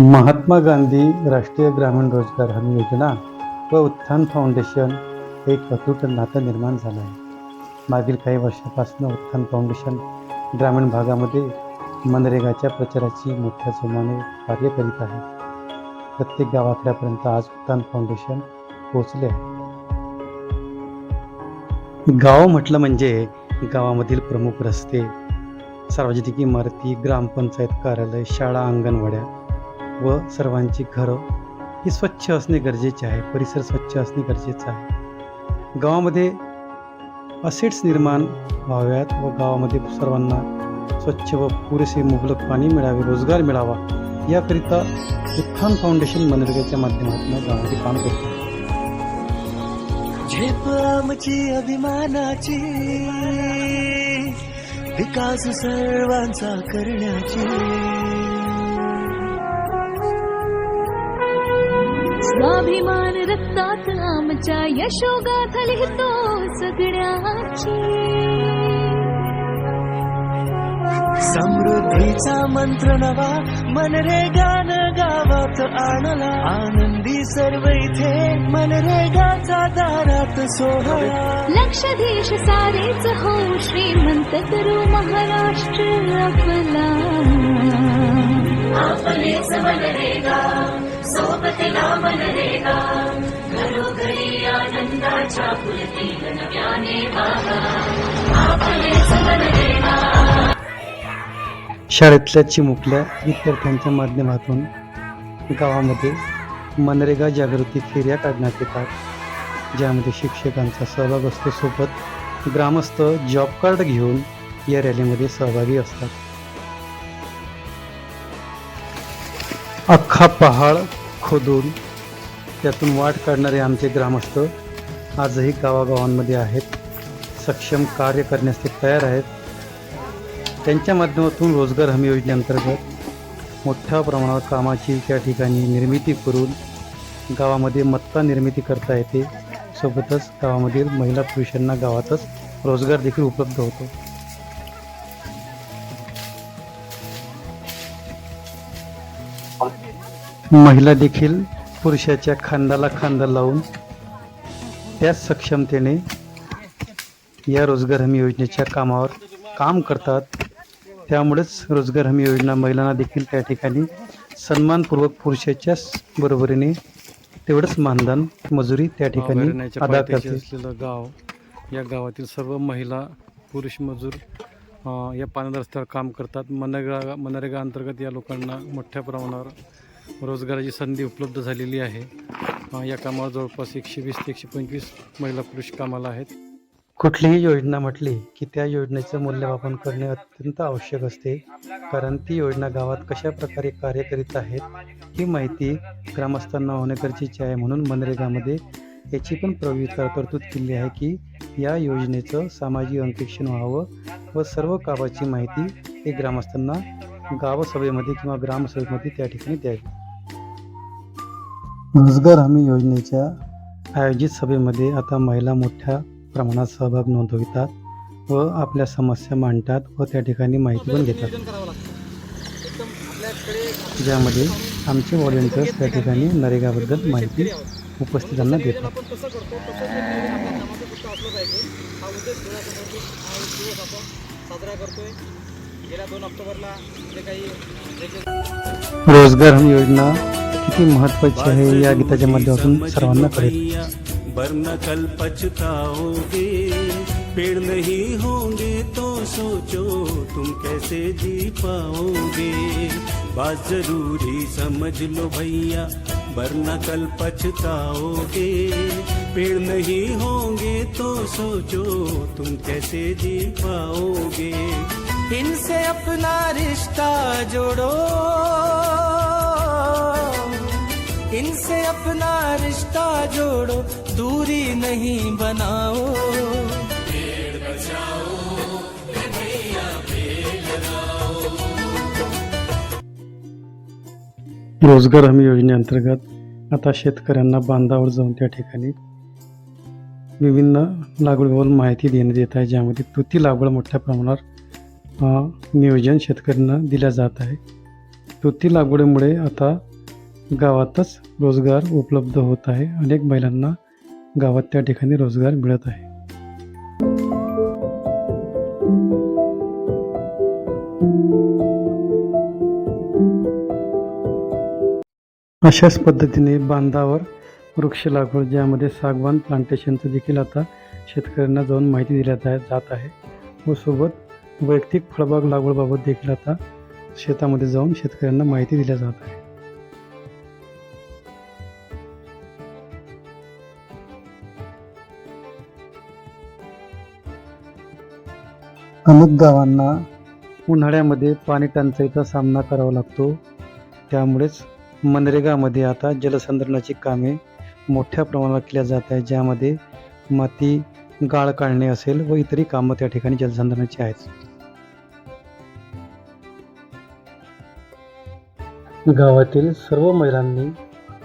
महात्मा गांधी राष्ट्रीय ग्रामीण रोजगार हमी योजना व उत्थान फाउंडेशन एक अतूट नातं निर्माण झालं आहे. मागील काही वर्षापासून उत्थान फाउंडेशन ग्रामीण भागामध्ये मनरेगाच्या प्रचाराची मोठ्या जोमाने कार्य करीत आहे. प्रत्येक गावाकड्यापर्यंत आज उत्थान फाउंडेशन पोहोचले आहे. गाव म्हटलं म्हणजे गावामधील प्रमुख रस्ते सार्वजनिक इमारती ग्रामपंचायत कार्यालय शाळा अंगणवाड्या व सर्वांची घरं ही स्वच्छ असणे गरजेचे आहे. परिसर स्वच्छ असणे गरजेचं आहे. गावामध्ये असेट्स निर्माण व्हाव्यात व गावामध्ये सर्वांना स्वच्छ व पुरेसे मुबलक पाणी मिळावे रोजगार मिळावा याकरिता उत्थान फाउंडेशन मनरेगाच्या माध्यमातून गावामध्ये काम करतो. झेप आमची अभिमानाची विकास सर्वांचा करण्याची. स्वाभिमान रक्तात आमच्या यशोगाथ लिहितो सगळ्याची. समृद्धीचा मंत्र नवा मनरेगान गावात आणला. आनंदी सर्व इथे मनरेगाचा दारात सोहळा. लक्षाधीश सारेच हो श्रीमंत करू महाराष्ट्र आपला. आपलेच मनरेगा सोबतीला मनरेगा घरोघरी आनंदाच्या फुलतील नव्याने बागा शाळेतल्या चिमुकल्या विद्यार्थ्यांच्या माध्यमातून गावामध्ये मनरेगा जागृती फेऱ्या काढण्यात येतात. ज्यामध्ये शिक्षकांचा सहभाग असतो सोबत ग्रामस्थ जॉब कार्ड घेऊन या रॅलीमध्ये सहभागी असतात. अख्खा पहाड खोदून त्यातून वाट काढणारे आमचे ग्रामस्थ आजही गावागावांमध्ये आहेत. सक्षम कार्य करण्यास ते तयार आहेत. त्यांच्या माध्यमातून रोजगार हमी योजनेअंतर्गत मोठ्या प्रमाणावर कामाची त्या ठिकाणी निर्मिती करून गावामध्ये मत्ता निर्मिती करता येते. सोबतच गावामधील महिला पुरुषांना गावातच रोजगार देखील उपलब्ध होतो. महिला देखील पुरुषाच्या खांद्याला खांदा लावून त्याच सक्षमतेने या रोजगार हमी योजनेच्या कामावर काम करतात. त्यामुळेच रोजगार हमी योजना महिलांना देखील त्या ठिकाणी सन्मानपूर्वक पुरुषाच्याच बरोबरीने तेवढंच मानधन मजुरी त्या ठिकाणी अदा करते असलेलं गाव या गावातील सर्व महिला पुरुष मजूर या पाण्याच्या रस्त्यावर काम करतात. मनरेगा मनरेगा अंतर्गत या लोकांना मोठ्या प्रमाणावर रोजगाराची संधी उपलब्ध झालेली आहे. या कामावर जवळपास एकशे वीस ते एकशे पंचवीस महिला पुरुष कामाला आहेत. कुठलीही योजना म्हटली की त्या योजनेचं मूल्यमापन करणे अत्यंत आवश्यक असते. कारण ती योजना गावात कशा प्रकारे कार्य करीत आहेत ही माहिती ग्रामस्थांना होणे गरजेचे आहे म्हणून मनरेगामध्ये याची पण प्रविता तरतूद केली आहे की या योजनेचं सामाजिक अंकेक्षण व्हावं व सर्व कामाची माहिती हे ग्रामस्थांना गावसभेमध्ये किंवा ग्रामसभेमध्ये त्या ठिकाणी द्यावी. रोजगार हमी योजनेच्या आयोजित सभेमध्ये आता महिला मोठ्या प्रमाणात सहभाग नोंदवितात व आपल्या समस्या मांडतात व त्या ठिकाणी माहिती पण घेतात. ज्यामध्ये आमचे व्हॉलेंटियर्स त्या ठिकाणी नरेगाबद्दल माहिती उपस्थितांना देतात. साजरा करतोय. गेल्या दोन ऑक्टोबरला जे काही जे जे रोज़गार हमी योजना किती महत्वाची आहे या गीताच्या माध्यमातून सर्वांना कळेल. वरना कल पछताओगे पेड़ नहीं होंगे तो सोचो तुम कैसे जी पाओगे। बात ज़रूरी समझ लो भैया वरना कल पछताओगे पेड़ नहीं होंगे तो सोचो तुम कैसे जी पाओगे। इनसे अपना रिश्ता जोड़ो। इनसे अपना रिश्ता जोड़ो दूरी नहीं बनाओ। रोजगार हमी योजनेअंतर्गत आता शेतकऱ्यांना बांधावर जाऊन त्या ठिकाणी विभिन्न लागवडीवर माहिती देण्यात येत आहे ज्यामध्ये तुती लागवड मोठ्या प्रमाणावर नियोजन शेतकऱ्यांना दिल्या जात आहे. तुती लागवडीमुळे आता गावातच रोजगार उपलब्ध होत आहे. अनेक महिलांना गावात त्या ठिकाणी रोजगार मिळत आहे. अशाच पद्धतीने बांधावर वृक्ष लागवड ज्यामध्ये सागवान प्लांटेशनचं देखील आता शेतकऱ्यांना जाऊन माहिती दिल्या जा- जात आहे. व सोबत वैयक्तिक फळबाग लागवडबाबत देखील आता शेतामध्ये जाऊन शेतकऱ्यांना माहिती दिल्या जात आहे. अनेक गावांना उन्हाळ्यामध्ये पाणी टंचाईचा सामना करावा लागतो. त्यामुळेच मनरेगामध्ये आता जलसंधारणाची कामे मोठ्या प्रमाणात केल्या जात आहे ज्यामध्ये माती गाळ काढणे असेल व इतरही कामं त्या ठिकाणी जलसंधारणाची आहेत. गावातील सर्व महिलांनी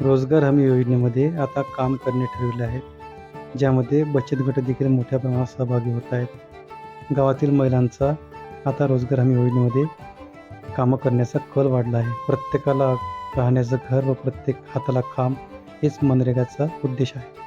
रोजगार हमी योजनेमध्ये आता काम करणे ठरविले आहे ज्यामध्ये बचत गट देखील मोठ्या प्रमाणात सहभागी होत आहेत. गावातील महिलांचा आता रोजगार हमी योजनेमध्ये कामं करण्याचा कल वाढला आहे. प्रत्येकाला राहण्याचं घर व प्रत्येक हाताला काम हेच मनरेगाचा उद्देश आहे.